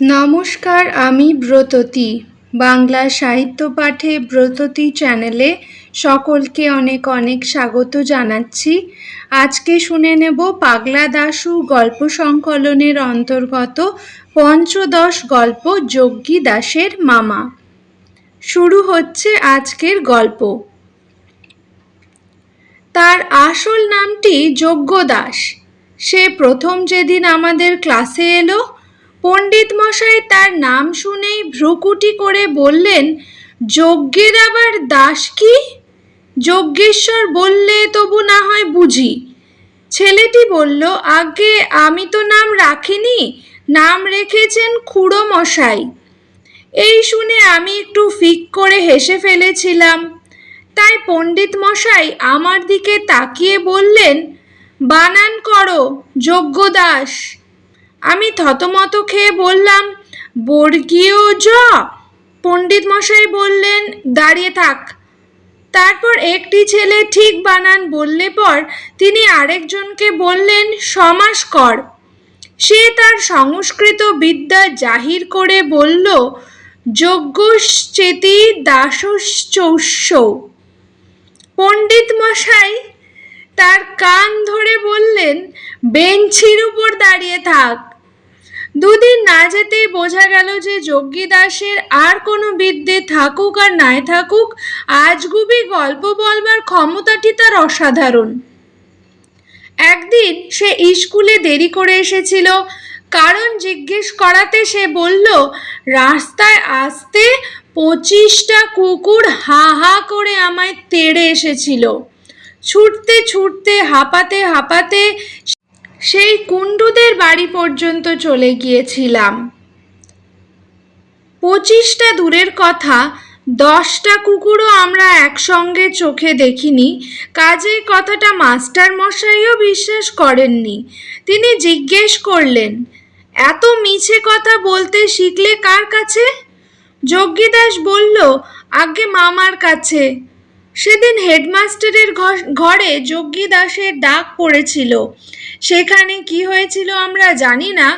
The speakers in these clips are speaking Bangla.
নমস্কার, আমি ব্রততী। বাংলা সাহিত্য পাঠে ব্রততী চ্যানেলে সকলকে অনেক অনেক স্বাগত জানাচ্ছি। আজকে শুনে নেব পাগলা দাশু গল্প সংকলনের অন্তর্গত পঞ্চদশ গল্প যজ্ঞী দাসের মামা। শুরু হচ্ছে আজকের গল্প। তার আসল নামটি যজ্ঞ দাস সে প্রথম যেদিন আমাদের ক্লাসে এলো পণ্ডিত মশাই তার নাম শুনেই ভ্রুকুটি করে বললেন, যজ্ঞের আবার দাস কি? যজ্ঞেশ্বর বললে তবু না হয় বুঝি। ছেলেটি বলল আগে আমি তো নাম রাখিনি, নাম রেখেছেন খুড়ো মশাই এই শুনে আমি একটু ফিক করে হেসে ফেলেছিলাম। তাই পণ্ডিত মশাই আমার দিকে তাকিয়ে বললেন, বানান করো, যজ্ঞ দাস। আমি থতমত খেয়ে বললাম, বর্গীয় জ? পণ্ডিত মশাই বললেন, দাঁড়িয়ে থাক। তারপর একটি ছেলে ঠিক বানান বললে পর তিনি আরেকজনকে বললেন, সমাস কর। সে তার সংস্কৃত বিদ্যা জাহির করে বলল, যজ্ঞশ্চেতি দাসশ্চৌষ্য। পণ্ডিত মশাই তার কান ধরে বললেন, বেঞ্চির উপর দাঁড়িয়ে থাক। দুদিন না যেতেই বোঝা গেল যে যজ্ঞী দাসের আর কোনো বিদ্যে থাকুক আর নাই থাকুক, আজগুবি গল্প বলবার ক্ষমতাটি তার অসাধারণ। একদিন সে স্কুলে দেরি করে এসেছিল, কারণ জিজ্ঞেস করাতে সে বলল, রাস্তায় আসতে পঁচিশটা কুকুর হা হা করে আমায় তেড়ে এসেছিল। ছুটতে ছুটতে হাঁপাতে হাঁপাতে সেই কুণ্ডুদের বাড়ি পর্যন্ত চলে গিয়েছিলাম। পঁচিশটা দূরের কথা, দশটা কুকুরও আমরা একসঙ্গে চোখে দেখিনি কাজে কথাটা মাস্টার মশাইও বিশ্বাস করেননি। তিনি জিজ্ঞেস করলেন, এত মিছে কথা বলতে শিখলে কার কাছে? যজ্ঞীদাস বলল, আগে মামার কাছে। সেদিন হেডমাস্টারের ঘরে যজ্ঞী দাসের ডাক পড়েছিল। সেখানে কি হয়েছিল আমরা জানি না,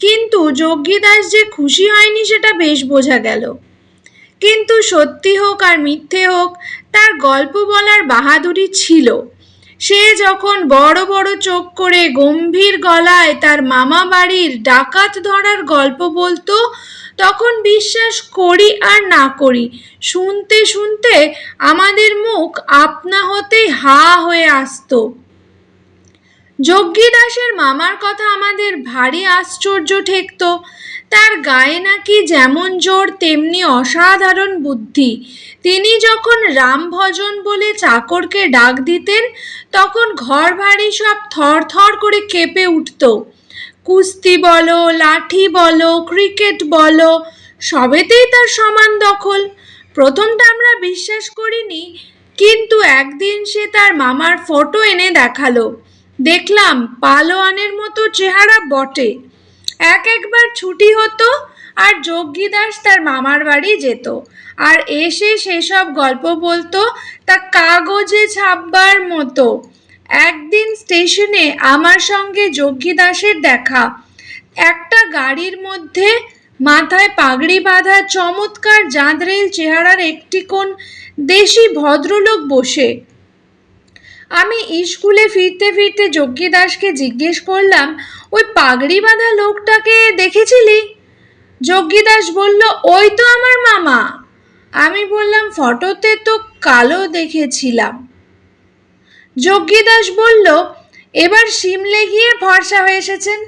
কিন্তু যজ্ঞী দাস যে খুশি হয়নি সেটা বেশ বোঝা গেল। কিন্তু সত্যি হোক আর মিথ্যে হোক, তার গল্প বলার বাহাদুরি ছিল। সে যখন বড় বড় চোখ করে গম্ভীর গলায় তার মামা বাড়ির ডাকাত ধরার গল্প বলতো তখন বিশ্বাস করি আর না করি। শুনতে শুনতে আমাদের মুখ আপনা হতেই হা হয়ে আসতো। যজ্ঞী দাসের মামার কথা আমাদের ভারী আশ্চর্য ঠেকত। তার গায়ে নাকি যেমন জোর, তেমনি অসাধারণ বুদ্ধি। তিনি যখন রাম ভজন বলে চাকরকে ডাক দিতেন, তখন ঘর ভারী সব থর থর করে কেঁপে উঠত। কুস্তি বলো, লাঠি বলো, ক্রিকেট বলো, সবেতেই তার সমান দখল। প্রথমটা আমরা বিশ্বাস করিনি, কিন্তু একদিন সে তার মামার ফটো এনে দেখাল। দেখলাম পালোয়ানের মতো চেহারা বটে। এক একবার ছুটি হতো আর যজ্ঞী দাস তার মামার বাড়ি যেত। আর এসে সেসব গল্প বলতো তা কাগজে ছাপবার মতো। একদিন স্টেশনে আমার সঙ্গে যজ্ঞী দাসের দেখা। একটা গাড়ির মধ্যে মাথায় পাগড়ি বাঁধা চমৎকার জাঁদরেল চেহারার একটি কোন দেশি ভদ্রলোক বসে। আমি স্কুলে ফিরতে ফিরতে যজ্ঞী দাসকে জিজ্ঞেস করলাম, ওই পাগড়ি বাঁধা লোকটাকে দেখেছিলি? যজ্ঞী দাস বলল, ওই তো আমার মামা। আমি বললাম, ফটোতে তো কালো দেখেছিলাম। যজ্ঞী দাস বলল, এবার সিমলে গিয়ে ভরসা হয়ে এসেছেন।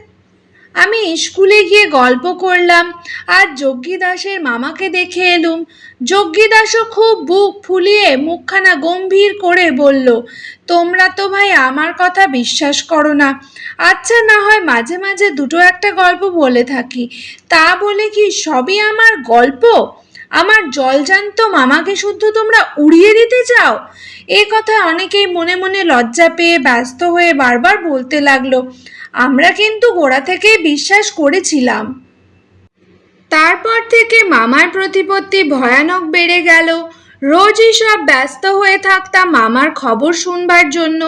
আমি স্কুলে গিয়ে গল্প করলাম, আর যজ্ঞী দাসের মামাকে দেখে এলুম। যজ্ঞী দাসও খুব বুক ফুলিয়ে মুখখানা গম্ভীর করে বলল, তোমরা তো ভাই আমার কথা বিশ্বাস করো না। আচ্ছা না হয় মাঝে মাঝে দুটো একটা গল্প বলে থাকি। তা বলে কি সবই আমার গল্প? আমার জলজান্ত মামাকে শুদ্ধ তোমরা উড়িয়ে দিতে চাও? এ কথা অনেকেই মনে মনে লজ্জা পেয়ে ব্যস্ত হয়ে বারবার বলতে লাগল, আমরা কিন্তু গোড়া থেকে বিশ্বাস করেছিলাম। তারপর থেকে মামার প্রতিপত্তি ভয়ানক বেড়ে গেল। রোজই সব ব্যস্ত হয়ে থাকতাম মামার খবর শুনবার জন্য।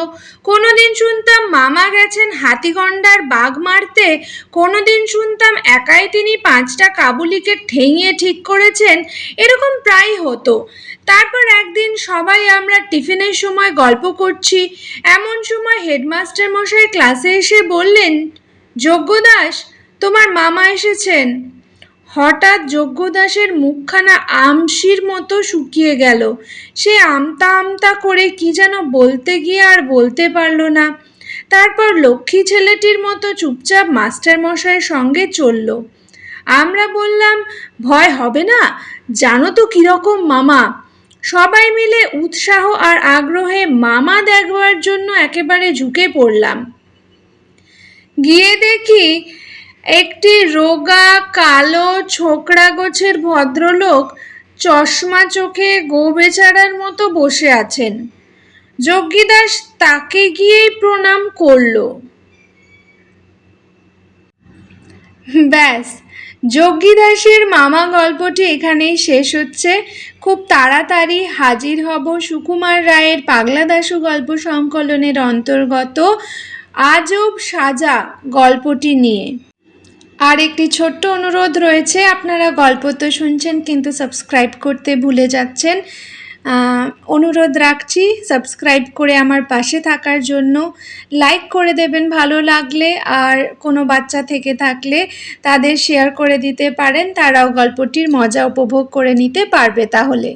কোনোদিন শুনতাম মামা গেছেন হাতিগন্ডার বাঘ মারতে। কোনোদিন শুনতাম একাই তিনি পাঁচটা কাবুলিকে ঠেঙিয়ে ঠিক করেছেন। এরকম প্রায় হতো। তারপর একদিন সবাই আমরা টিফিনের সময় গল্প করছি। এমন সময় হেডমাস্টার মশাই ক্লাসে এসে বললেন যজ্ঞদাস তোমার মামা এসেছেন। হঠাৎ যজ্ঞদাসের মুখখানা আমশির মতো শুকিয়ে গেল। সে আমতা আমতা করে কি যেন বলতে গিয়ে আর বলতে পারল না। তারপর লক্ষ্মী ছেলেটির মতো চুপচাপ মাস্টার মশাইয়ের সঙ্গে চলল। আমরা বললাম, ভয় হবে না? জানো তো কীরকম মামা? সবাই মিলে উৎসাহ আর আগ্রহে মামা দেখবার জন্য একেবারে ঝুঁকে পড়লাম। গিয়ে দেখি একটি রোগা কালো ছোকরা গোছের ভদ্রলোক চশমা চোখে গো বেচারার মতো বসে আছেন। যজ্ঞিদাস তাকে গিয়েই প্রণাম করল। ব্যাস, যজ্ঞিদাসের মামা গল্পটি এখানেই শেষ হচ্ছে। খুব তাড়াতাড়ি হাজির হব সুকুমার রায়ের পাগলা দাশু গল্প সংকলনের অন্তর্গত আজব সাজা গল্পটি নিয়ে। আর একটি ছোট্ট অনুরোধ রয়েছে, আপনারা গল্প তো শুনছেন কিন্তু সাবস্ক্রাইব করতে ভুলে যাচ্ছেন। অনুরোধ রাখছি সাবস্ক্রাইব করে আমার পাশে থাকার জন্য। লাইক করে দেবেন ভালো লাগলে, আর কোনো বাচ্চা থেকে থাকলে তাদের শেয়ার করে দিতে পারেন, তারাও গল্পটির মজা উপভোগ করে নিতে পারবে তাহলে।